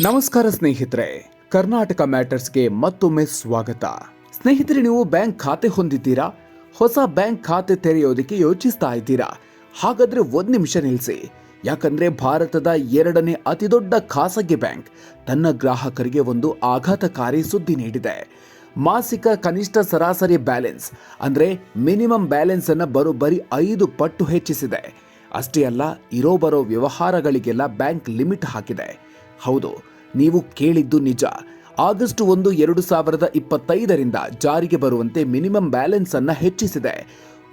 ನಮಸ್ಕಾರ ಸ್ನೇಹಿತರೆ, ಕರ್ನಾಟಕ ಮ್ಯಾಟರ್ಸ್ಗೆ ಮತ್ತೊಮ್ಮೆ ಸ್ವಾಗತ. ಸ್ನೇಹಿತರೆ, ನೀವು ಬ್ಯಾಂಕ್ ಖಾತೆ ಹೊಂದಿದ್ದೀರಾ? ಹೊಸ ಬ್ಯಾಂಕ್ ಖಾತೆ ತೆರೆಯೋದಕ್ಕೆ ಯೋಚಿಸ್ತಾ ಇದ್ದೀರಾ? ಹಾಗಾದ್ರೆ ಒಂದ್ ನಿಮಿಷ ನಿಲ್ಲಿಸಿ ಯಾಕಂದ್ರೆ ಭಾರತದ ಎರಡನೇ ಅತಿದೊಡ್ಡ ಖಾಸಗಿ ಬ್ಯಾಂಕ್ ತನ್ನ ಗ್ರಾಹಕರಿಗೆ ಒಂದು ಆಘಾತಕಾರಿ ಸುದ್ದಿ ನೀಡಿದೆ. ಮಾಸಿಕ ಕನಿಷ್ಠ ಸರಾಸರಿ ಬ್ಯಾಲೆನ್ಸ್ ಅಂದ್ರೆ ಮಿನಿಮಮ್ ಬ್ಯಾಲೆನ್ಸ್ ಅನ್ನ ಬರೋಬ್ಬರಿ ಐದು ಪಟ್ಟು ಹೆಚ್ಚಿಸಿದೆ. ಅಷ್ಟೇ ಅಲ್ಲ, ಇರೋ ಬರೋ ವ್ಯವಹಾರಗಳಿಗೆಲ್ಲ ಬ್ಯಾಂಕ್ ಲಿಮಿಟ್ ಹಾಕಿದೆ. ಹೌದು, ನೀವು ಕೇಳಿದ್ದು ನಿಜ. ಆಗಸ್ಟ್ ಒಂದು, ಎರಡು ಸಾವಿರದ ಇಪ್ಪತ್ತೈದರಿಂದ ಜಾರಿಗೆ ಬರುವಂತೆ ಮಿನಿಮಮ್ ಬ್ಯಾಲೆನ್ಸ್ ಅನ್ನು ಹೆಚ್ಚಿಸಿದೆ.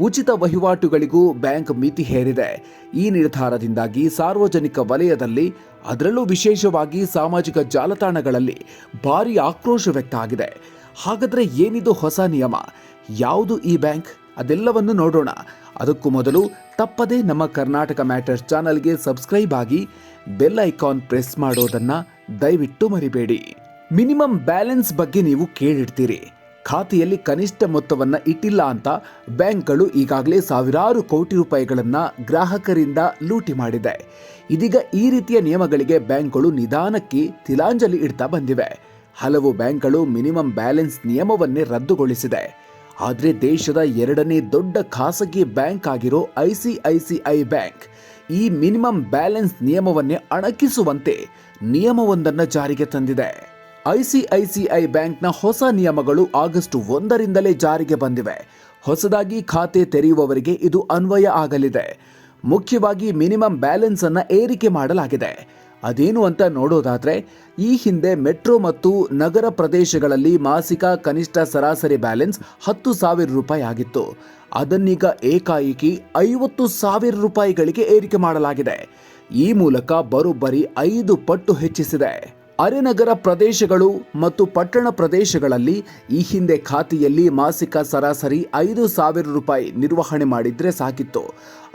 ಉಚಿತ ವಹಿವಾಟುಗಳಿಗೂ ಬ್ಯಾಂಕ್ ಮಿತಿ ಹೇರಿದೆ. ಈ ನಿರ್ಧಾರದಿಂದಾಗಿ ಸಾರ್ವಜನಿಕ ವಲಯದಲ್ಲಿ, ಅದರಲ್ಲೂ ವಿಶೇಷವಾಗಿ ಸಾಮಾಜಿಕ ಜಾಲತಾಣಗಳಲ್ಲಿ ಭಾರಿ ಆಕ್ರೋಶ ವ್ಯಕ್ತ ಆಗಿದೆ. ಹಾಗಾದ್ರೆ ಏನಿದು ಹೊಸ ನಿಯಮ? ಯಾವುದು ಈ ಬ್ಯಾಂಕ್? ಅದೆಲ್ಲವನ್ನು ನೋಡೋಣ. ಅದಕ್ಕೂ ಮೊದಲು ತಪ್ಪದೇ ನಮ್ಮ ಕರ್ನಾಟಕ ಮ್ಯಾಟರ್ಸ್ ಚಾನಲ್ಗೆ ಸಬ್ಸ್ಕ್ರೈಬ್ ಆಗಿ ಬೆಲ್ ಐಕಾನ್ ಪ್ರೆಸ್ ಮಾಡೋದನ್ನ ದಯವಿಟ್ಟು ಮರಿಬೇಡಿ. ಮಿನಿಮಮ್ ಬ್ಯಾಲೆನ್ಸ್ ಬಗ್ಗೆ ನೀವು ಕೇಳಿರ್ತೀರಿ. ಖಾತೆಯಲ್ಲಿ ಕನಿಷ್ಠ ಮೊತ್ತವನ್ನ ಇಟ್ಟಿಲ್ಲ ಅಂತ ಬ್ಯಾಂಕ್ಗಳು ಈಗಾಗಲೇ ಸಾವಿರಾರು ಕೋಟಿ ರೂಪಾಯಿಗಳನ್ನು ಗ್ರಾಹಕರಿಂದ ಲೂಟಿ ಮಾಡಿದೆ. ಇದೀಗ ಈ ರೀತಿಯ ನಿಯಮಗಳಿಗೆ ಬ್ಯಾಂಕ್ಗಳು ನಿಧಾನಕ್ಕೆ ತಿಲಾಂಜಲಿ ಇಡ್ತಾ ಬಂದಿವೆ. ಹಲವು ಬ್ಯಾಂಕ್ಗಳು ಮಿನಿಮಮ್ ಬ್ಯಾಲೆನ್ಸ್ ನಿಯಮವನ್ನೇ ರದ್ದುಗೊಳಿಸಿದೆ. ಆದರೆ ದೇಶದ ಎರಡನೇ ದೊಡ್ಡ ಖಾಸಗಿ ಬ್ಯಾಂಕ್ ಆಗಿರೋ ಐ ಸಿ ಬ್ಯಾಂಕ್ ಈ ಮಿನಿಮಮ್ ಬ್ಯಾಲೆನ್ಸ್ ನಿಯಮವನ್ನೇ ಅಣಕಿಸುವಂತೆ ನಿಯಮವೊಂದನ್ನ ಜಾರಿಗೆ ತಂದಿದೆ. I C I C I ಬ್ಯಾಂಕ್ನ ಹೊಸ ನಿಯಮಗಳು ಆಗಸ್ಟ್ ಒಂದರಿಂದಲೇ ಜಾರಿಗೆ ಬಂದಿವೆ. ಹೊಸದಾಗಿ ಖಾತೆ ತೆರೆಯುವವರಿಗೆ ಇದು ಅನ್ವಯ ಆಗಲಿದೆ. ಮುಖ್ಯವಾಗಿ ಮಿನಿಮಮ್ ಬ್ಯಾಲೆನ್ಸ್ ಅನ್ನ ಏರಿಕೆ ಮಾಡಲಾಗಿದೆ. ಅದೇನು ಅಂತ ನೋಡೋದಾದ್ರೆ, ಈ ಹಿಂದೆ ಮೆಟ್ರೋ ಮತ್ತು ನಗರ ಪ್ರದೇಶಗಳಲ್ಲಿ ಮಾಸಿಕ ಕನಿಷ್ಠ ಸರಾಸರಿ ಬ್ಯಾಲೆನ್ಸ್ ಹತ್ತು ಸಾವಿರ ರೂಪಾಯಿ ಆಗಿತ್ತು. ಅದನ್ನೀಗ ಏಕಾಏಕಿ ಐವತ್ತು ಸಾವಿರ ರೂಪಾಯಿಗಳಿಗೆ ಏರಿಕೆ ಮಾಡಲಾಗಿದೆ. ಈ ಮೂಲಕ ಬರೋಬ್ಬರಿ ಐದು ಪಟ್ಟು ಹೆಚ್ಚಿಸಿದೆ. ಅರೆನಗರ ಪ್ರದೇಶಗಳು ಮತ್ತು ಪಟ್ಟಣ ಪ್ರದೇಶಗಳಲ್ಲಿ ಈ ಹಿಂದೆ ಖಾತೆಯಲ್ಲಿ ಮಾಸಿಕ ಸರಾಸರಿ ಐದು ಸಾವಿರ ರೂಪಾಯಿ ನಿರ್ವಹಣೆ ಮಾಡಿದ್ರೆ ಸಾಕಿತ್ತು.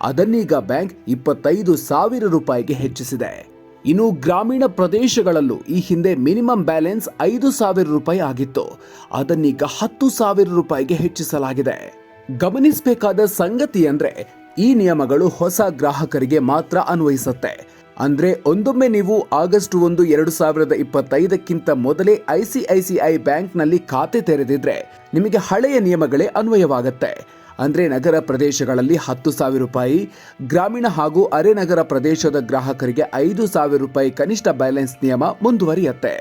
ಅದನ್ನೀಗ ಬ್ಯಾಂಕ್ ಇಪ್ಪತ್ತೈದು ಸಾವಿರ ರೂಪಾಯಿಗೆ ಹೆಚ್ಚಿಸಿದೆ. ಇನ್ನು ಗ್ರಾಮೀಣ ಪ್ರದೇಶಗಳಲ್ಲೂ ಈ ಹಿಂದೆ ಮಿನಿಮಮ್ ಬ್ಯಾಲೆನ್ಸ್ ಐದು ಸಾವಿರ ರೂಪಾಯಿ ಆಗಿತ್ತು. ಅದನ್ನೀಗ ಹತ್ತು ಸಾವಿರ ರೂಪಾಯಿಗೆ ಹೆಚ್ಚಿಸಲಾಗಿದೆ. ಗಮನಿಸಬೇಕಾದ ಸಂಗತಿ ಅಂದ್ರೆ, ಈ ನಿಯಮಗಳು ಹೊಸ ಗ್ರಾಹಕರಿಗೆ ಮಾತ್ರ ಅನ್ವಯಿಸುತ್ತೆ. ಅಂದ್ರೆ, ಒಂದೊಮ್ಮೆ ನೀವು ಆಗಸ್ಟ್ ಒಂದು, ಎರಡು ಸಾವಿರದ ಇಪ್ಪತ್ತೈದಕ್ಕಿಂತ ಮೊದಲೇ ಐಸಿಐಸಿಐ ಬ್ಯಾಂಕ್ನಲ್ಲಿ ಖಾತೆ ತೆರೆದಿದ್ರೆ, ನಿಮಗೆ ಹಳೆಯ ನಿಯಮಗಳೇ ಅನ್ವಯವಾಗುತ್ತೆ. ಅಂದ್ರೆ ನಗರ ಪ್ರದೇಶಗಳಲ್ಲಿ ಹತ್ತು ಸಾವಿರ ರೂಪಾಯಿ, ಗ್ರಾಮೀಣ ಹಾಗೂ ಅರೆ ನಗರ ಪ್ರದೇಶದ ಗ್ರಾಹಕರಿಗೆ ಐದು ಸಾವಿರ ರೂಪಾಯಿ ಕನಿಷ್ಠ ಬ್ಯಾಲೆನ್ಸ್ ನಿಯಮ ಮುಂದುವರಿಯುತ್ತೆ.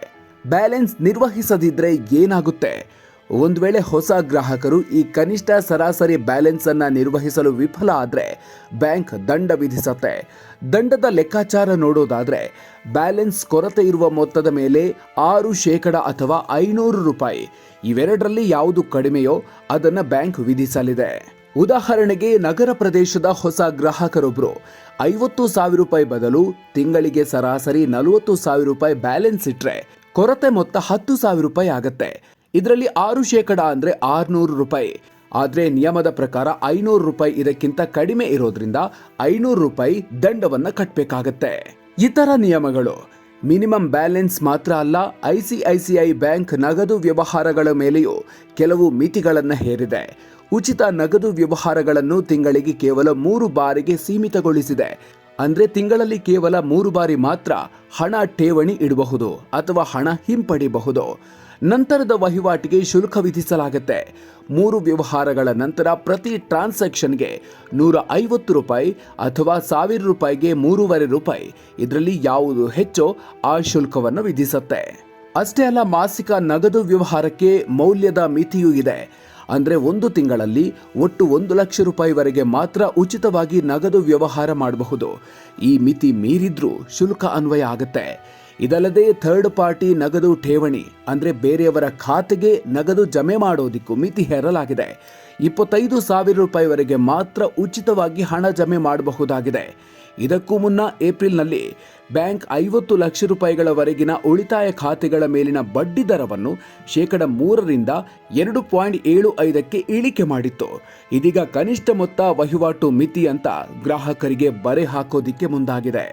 ಬ್ಯಾಲೆನ್ಸ್ ನಿರ್ವಹಿಸದಿದ್ರೆ ಏನಾಗುತ್ತೆ? ಒಂದು ವೇಳೆ ಹೊಸ ಗ್ರಾಹಕರು ಈ ಕನಿಷ್ಠ ಸರಾಸರಿ ಬ್ಯಾಲೆನ್ಸ್ ಅನ್ನು ನಿರ್ವಹಿಸಲು ವಿಫಲ ಆದ್ರೆ ಬ್ಯಾಂಕ್ ದಂಡ ವಿಧಿಸುತ್ತೆ. ದಂಡದ ಲೆಕ್ಕಾಚಾರ ನೋಡೋದಾದ್ರೆ ಬ್ಯಾಲೆನ್ಸ್ ಕೊರತೆ ಇರುವ ಮೊತ್ತದ ಮೇಲೆ ಆರು ಶೇಕಡ ಅಥವಾ ಐನೂರು ರೂಪಾಯಿ. ಇವೆರಡರಲ್ಲಿ ಯಾವುದು ಕಡಿಮೆಯೋ ಅದನ್ನ ಬ್ಯಾಂಕ್ ವಿಧಿಸಲಿದೆ. ಉದಾಹರಣೆಗೆ ನಗರ ಪ್ರದೇಶದ ಹೊಸ ಗ್ರಾಹಕರೊಬ್ಬರು ಐವತ್ತು ಸಾವಿರ ರೂಪಾಯಿ ಬದಲು ತಿಂಗಳಿಗೆ ಸರಾಸರಿ ನಲವತ್ತು ಸಾವಿರ ರೂಪಾಯಿ ಬ್ಯಾಲೆನ್ಸ್ ಇಟ್ಟರೆ ಕೊರತೆ ಮೊತ್ತ ಹತ್ತು ಸಾವಿರ ರೂಪಾಯಿ ಆಗತ್ತೆ. ಇದರಲ್ಲಿ ಆರು ಶೇಕಡ ಅಂದ್ರೆ ಆರ್ನೂರು ರೂಪಾಯಿ. ಆದರೆ ನಿಯಮದ ಪ್ರಕಾರ ಐನೂರು ರೂಪಾಯಿ ಇದಕ್ಕಿಂತ ಕಡಿಮೆ ಇರೋದ್ರಿಂದ ಐನೂರು ರೂಪಾಯಿ ದಂಡವನ್ನ ಕಟ್ಟಬೇಕಾಗತ್ತೆ ಇತರ ನಿಯಮಗಳು. ಮಿನಿಮಮ್ ಬ್ಯಾಲೆನ್ಸ್ ಮಾತ್ರ ಅಲ್ಲ ಐಸಿಐಸಿಐ ಬ್ಯಾಂಕ್ ನಗದು ವ್ಯವಹಾರಗಳ ಮೇಲೆಯೂ ಕೆಲವು ಮಿತಿಗಳನ್ನು ಹೇರಿದೆ. ಉಚಿತ ನಗದು ವ್ಯವಹಾರಗಳನ್ನು ತಿಂಗಳಿಗೆ ಕೇವಲ ಮೂರು ಬಾರಿಗೆ ಸೀಮಿತಗೊಳಿಸಿದೆ. ಅಂದ್ರೆ ತಿಂಗಳಲ್ಲಿ ಕೇವಲ ಮೂರು ಬಾರಿ ಮಾತ್ರ ಹಣ ಠೇವಣಿ ಇಡಬಹುದು ಅಥವಾ ಹಣ ಹಿಂಪಡಿಬಹುದು. ನಂತರದ ವಹಿವಾಟಿಗೆ ಶುಲ್ಕ ವಿಧಿಸಲಾಗುತ್ತೆ. ಮೂರು ವ್ಯವಹಾರಗಳ ನಂತರ ಪ್ರತಿ ಟ್ರಾನ್ಸಾಕ್ಷನ್ಗೆ ನೂರ ಐವತ್ತು ರೂಪಾಯಿ ಅಥವಾ ಸಾವಿರ ರೂಪಾಯಿಗೆ ಮೂರುವರೆ ರೂಪಾಯಿ. ಇದರಲ್ಲಿ ಯಾವುದು ಹೆಚ್ಚೋ ಆ ಶುಲ್ಕವನ್ನು ವಿಧಿಸುತ್ತೆ. ಅಷ್ಟೇ ಅಲ್ಲ, ಮಾಸಿಕ ನಗದು ವ್ಯವಹಾರಕ್ಕೆ ಮೌಲ್ಯದ ಮಿತಿಯೂ ಇದೆ. ಅಂದರೆ ಒಂದು ತಿಂಗಳಲ್ಲಿ ಒಟ್ಟು ಒಂದು ಲಕ್ಷ ರೂಪಾಯಿವರೆಗೆ ಮಾತ್ರ ಉಚಿತವಾಗಿ ನಗದು ವ್ಯವಹಾರ ಮಾಡಬಹುದು. ಈ ಮಿತಿ ಮೀರಿದ್ರೂ ಶುಲ್ಕ ಅನ್ವಯ ಆಗುತ್ತೆ. ಇದಲ್ಲದೆ ಥರ್ಡ್ ಪಾರ್ಟಿ ನಗದು ಠೇವಣಿ, ಅಂದ್ರೆ ಬೇರೆಯವರ ಖಾತೆಗೆ ನಗದು ಜಮೆ ಮಾಡೋದಿಕ್ಕೂ ಮಿತಿ ಹೇರಲಾಗಿದೆ. ಇಪ್ಪತ್ತೈದು ಸಾವಿರ ರೂಪಾಯಿವರೆಗೆ ಮಾತ್ರ ಉಚಿತವಾಗಿ ಹಣ ಜಮೆ ಮಾಡಬಹುದಾಗಿದೆ. ಇದಕ್ಕೂ ಮುನ್ನ ಏಪ್ರಿಲ್ನಲ್ಲಿ ಬ್ಯಾಂಕ್ ಐವತ್ತು ಲಕ್ಷ ರೂಪಾಯಿಗಳವರೆಗಿನ ಉಳಿತಾಯ ಖಾತೆಗಳ ಮೇಲಿನ ಬಡ್ಡಿ ದರವನ್ನು ಶೇಕಡ ಮೂರರಿಂದ ಎರಡು ಪಾಯಿಂಟ್ ಏಳು ಐದಕ್ಕೆ ಇಳಿಕೆ ಮಾಡಿತ್ತು. ಇದೀಗ ಕನಿಷ್ಠ ಮೊತ್ತ ವಹಿವಾಟು ಮಿತಿ ಅಂತ ಗ್ರಾಹಕರಿಗೆ ಬರೆ ಹಾಕೋದಿಕ್ಕೆ ಮುಂದಾಗಿದೆ.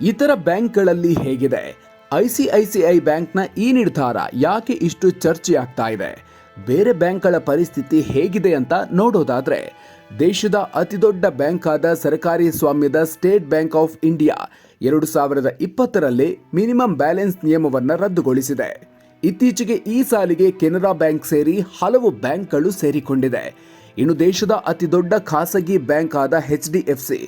ಇತರ ಬ್ಯಾಂಕ್ಗಳಲ್ಲಿ ಹೇಗಿದೆ? ಐಸಿಐಸಿಐ ಬ್ಯಾಂಕ್ನ ಈ ನಿರ್ಧಾರ ಯಾಕೆ ಇಷ್ಟು ಚರ್ಚೆಯಾಗ್ತಾ ಇದೆ? ಬೇರೆ ಬ್ಯಾಂಕ್ಗಳ ಪರಿಸ್ಥಿತಿ ಹೇಗಿದೆ ಅಂತ ನೋಡೋದಾದ್ರೆ, ದೇಶದ ಅತಿದೊಡ್ಡ ಬ್ಯಾಂಕ್ ಆದ ಸರ್ಕಾರಿ ಸ್ವಾಮ್ಯದ ಸ್ಟೇಟ್ ಬ್ಯಾಂಕ್ ಆಫ್ ಇಂಡಿಯಾ ಎರಡು ಸಾವಿರದ ಇಪ್ಪತ್ತರಲ್ಲಿ ಮಿನಿಮಮ್ ಬ್ಯಾಲೆನ್ಸ್ ನಿಯಮವನ್ನು ರದ್ದುಗೊಳಿಸಿದೆ. ಇತ್ತೀಚೆಗೆ ಈ ಸಾಲಿಗೆ ಕೆನರಾ ಬ್ಯಾಂಕ್ ಸೇರಿ ಹಲವು ಬ್ಯಾಂಕ್ಗಳು ಸೇರಿಕೊಂಡಿದೆ. ಇನ್ನು ದೇಶದ ಅತಿ ದೊಡ್ಡ ಖಾಸಗಿ ಬ್ಯಾಂಕ್ ಆದ ಎಚ್ ಡಿ ಎಫ್ ಸಿ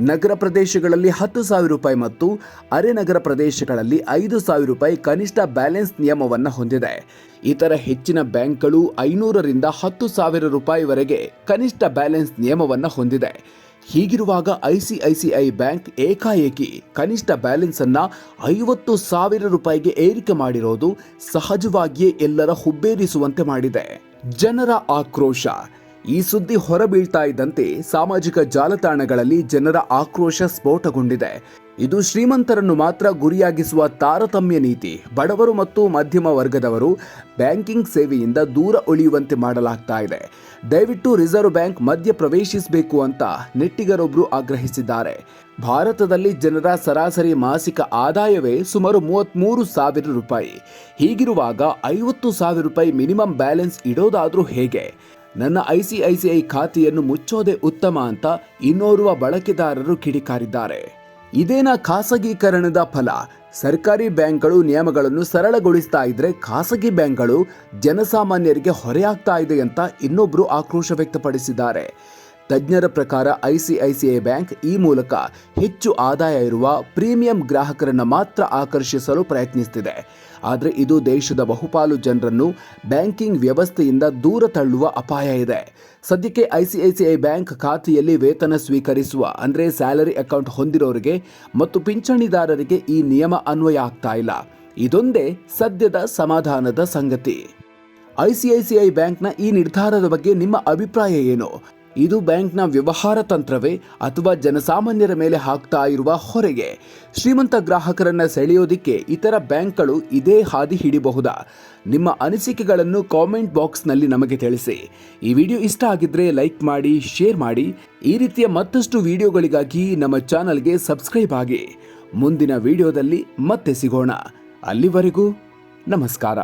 ನಗರ ಪ್ರದೇಶಗಳಲ್ಲಿ ಹತ್ತು ಸಾವಿರ ರೂಪಾಯಿ ಮತ್ತು ಅರೆ ನಗರ ಪ್ರದೇಶಗಳಲ್ಲಿ ಐದು ಸಾವಿರ ರೂಪಾಯಿ ಕನಿಷ್ಠ ಬ್ಯಾಲೆನ್ಸ್ ನಿಯಮವನ್ನು ಹೊಂದಿದೆ. ಇತರ ಹೆಚ್ಚಿನ ಬ್ಯಾಂಕ್ಗಳು ಐನೂರರಿಂದ ಹತ್ತು ಸಾವಿರ ರೂಪಾಯಿವರೆಗೆ ಕನಿಷ್ಠ ಬ್ಯಾಲೆನ್ಸ್ ನಿಯಮವನ್ನು ಹೊಂದಿದೆ. ಹೀಗಿರುವಾಗ ಐಸಿಐಸಿಐ ಬ್ಯಾಂಕ್ ಏಕಾಏಕಿ ಕನಿಷ್ಠ ಬ್ಯಾಲೆನ್ಸ್ ಅನ್ನ ಐವತ್ತು ಸಾವಿರ ರೂಪಾಯಿಗೆ ಏರಿಕೆ ಮಾಡಿರೋದು ಸಹಜವಾಗಿಯೇ ಎಲ್ಲರ ಹುಬ್ಬೇರಿಸುವಂತೆ ಮಾಡಿದೆ. ಜನರ ಆಕ್ರೋಶ. ಈ ಸುದ್ದಿ ಹೊರಬೀಳ್ತಾ ಇದ್ದಂತೆ ಸಾಮಾಜಿಕ ಜಾಲತಾಣಗಳಲ್ಲಿ ಜನರ ಆಕ್ರೋಶ ಸ್ಫೋಟಗೊಂಡಿದೆ. ಇದು ಶ್ರೀಮಂತರನ್ನು ಮಾತ್ರ ಗುರಿಯಾಗಿಸುವ ತಾರತಮ್ಯ ನೀತಿ. ಬಡವರು ಮತ್ತು ಮಧ್ಯಮ ವರ್ಗದವರು ಬ್ಯಾಂಕಿಂಗ್ ಸೇವೆಯಿಂದ ದೂರ ಉಳಿಯುವಂತೆ ಮಾಡಲಾಗ್ತಾ ಇದೆ. ದಯವಿಟ್ಟು ರಿಸರ್ವ್ ಬ್ಯಾಂಕ್ ಮಧ್ಯ ಪ್ರವೇಶಿಸಬೇಕು ಅಂತ ನೆಟ್ಟಿಗರೊಬ್ಬರು ಆಗ್ರಹಿಸಿದ್ದಾರೆ. ಭಾರತದಲ್ಲಿ ಜನರ ಸರಾಸರಿ ಮಾಸಿಕ ಆದಾಯವೇ ಸುಮಾರು ಮೂವತ್ತ್ಮೂರು ಸಾವಿರ ರೂಪಾಯಿ. ಹೀಗಿರುವಾಗ ಐವತ್ತು ಸಾವಿರ ರೂಪಾಯಿ ಮಿನಿಮಮ್ ಬ್ಯಾಲೆನ್ಸ್ ಇಡೋದಾದರೂ ಹೇಗೆ? ನನ್ನ I C I C I ಖಾತೆಯನ್ನು ಮುಚ್ಚೋದೇ ಉತ್ತಮ ಅಂತ ಇನ್ನೋರ್ವ ಬಳಕೆದಾರರು ಕಿಡಿಕಾರಿದ್ದಾರೆ. ಇದೇನ ಖಾಸಗೀಕರಣದ ಫಲ? ಸರ್ಕಾರಿ ಬ್ಯಾಂಕ್ಗಳು ನಿಯಮಗಳನ್ನು ಸರಳಗೊಳಿಸ್ತಾ ಇದ್ರೆ ಖಾಸಗಿ ಬ್ಯಾಂಕ್ಗಳು ಜನಸಾಮಾನ್ಯರಿಗೆ ಹೊರೆಯಾಗ್ತಾ ಇದೆ ಅಂತ ಇನ್ನೊಬ್ಬರು ಆಕ್ರೋಶ ವ್ಯಕ್ತಪಡಿಸಿದ್ದಾರೆ. ತಜ್ಞರ ಪ್ರಕಾರ I C I C I bank ಈ ಮೂಲಕ ಹೆಚ್ಚು ಆದಾಯ ಇರುವ ಪ್ರೀಮಿಯಂ ಗ್ರಾಹಕರನ್ನು ಮಾತ್ರ ಆಕರ್ಷಿಸಲು ಪ್ರಯತ್ನಿಸುತ್ತಿದೆ ಆದರೆ ಇದು ದೇಶದ ಬಹುಪಾಲು ಜನರನ್ನು ಬ್ಯಾಂಕಿಂಗ್ ವ್ಯವಸ್ಥೆಯಿಂದ ದೂರ ತಳ್ಳುವ ಅಪಾಯ ಇದೆ. ಸದ್ಯಕ್ಕೆ ಐಸಿಐಸಿಐ ಬ್ಯಾಂಕ್ ಖಾತೆಯಲ್ಲಿ ವೇತನ ಸ್ವೀಕರಿಸುವ, ಅಂದರೆ ಸ್ಯಾಲರಿ ಅಕೌಂಟ್ ಹೊಂದಿರೋರಿಗೆ ಮತ್ತು ಪಿಂಚಣಿದಾರರಿಗೆ ಈ ನಿಯಮ ಅನ್ವಯ ಆಗ್ತಾ ಇಲ್ಲ. ಇದೊಂದೇ ಸದ್ಯದ ಸಮಾಧಾನದ ಸಂಗತಿ. ಐಸಿಐಸಿಐ ಬ್ಯಾಂಕ್ನ ಈ ನಿರ್ಧಾರದ ಬಗ್ಗೆ ನಿಮ್ಮ ಅಭಿಪ್ರಾಯ ಏನು? ಇದು ಬ್ಯಾಂಕ್ನ ವ್ಯವಹಾರ ತಂತ್ರವೇ ಅಥವಾ ಜನಸಾಮಾನ್ಯರ ಮೇಲೆ ಹಾಕ್ತಾ ಇರುವ ಹೊರೆಗೆ ಶ್ರೀಮಂತ ಗ್ರಾಹಕರನ್ನ ಸೆಳೆಯೋದಿಕ್ಕೆ ಇತರ ಬ್ಯಾಂಕ್ಗಳು ಇದೇ ಹಾದಿ ಹಿಡಿಬಹುದಾ? ನಿಮ್ಮ ಅನಿಸಿಕೆಗಳನ್ನು ಕಾಮೆಂಟ್ ಬಾಕ್ಸ್ನಲ್ಲಿ ನಮಗೆ ತಿಳಿಸಿ. ಈ ವಿಡಿಯೋ ಇಷ್ಟ ಆಗಿದ್ರೆ ಲೈಕ್ ಮಾಡಿ, ಶೇರ್ ಮಾಡಿ. ಈ ರೀತಿಯ ಮತ್ತಷ್ಟು ವಿಡಿಯೋಗಳಿಗಾಗಿ ನಮ್ಮ ಚಾನಲ್ಗೆ ಸಬ್ಸ್ಕ್ರೈಬ್ ಆಗಿ. ಮುಂದಿನ ವಿಡಿಯೋದಲ್ಲಿ ಮತ್ತೆ ಸಿಗೋಣ. ಅಲ್ಲಿವರೆಗೂ ನಮಸ್ಕಾರ.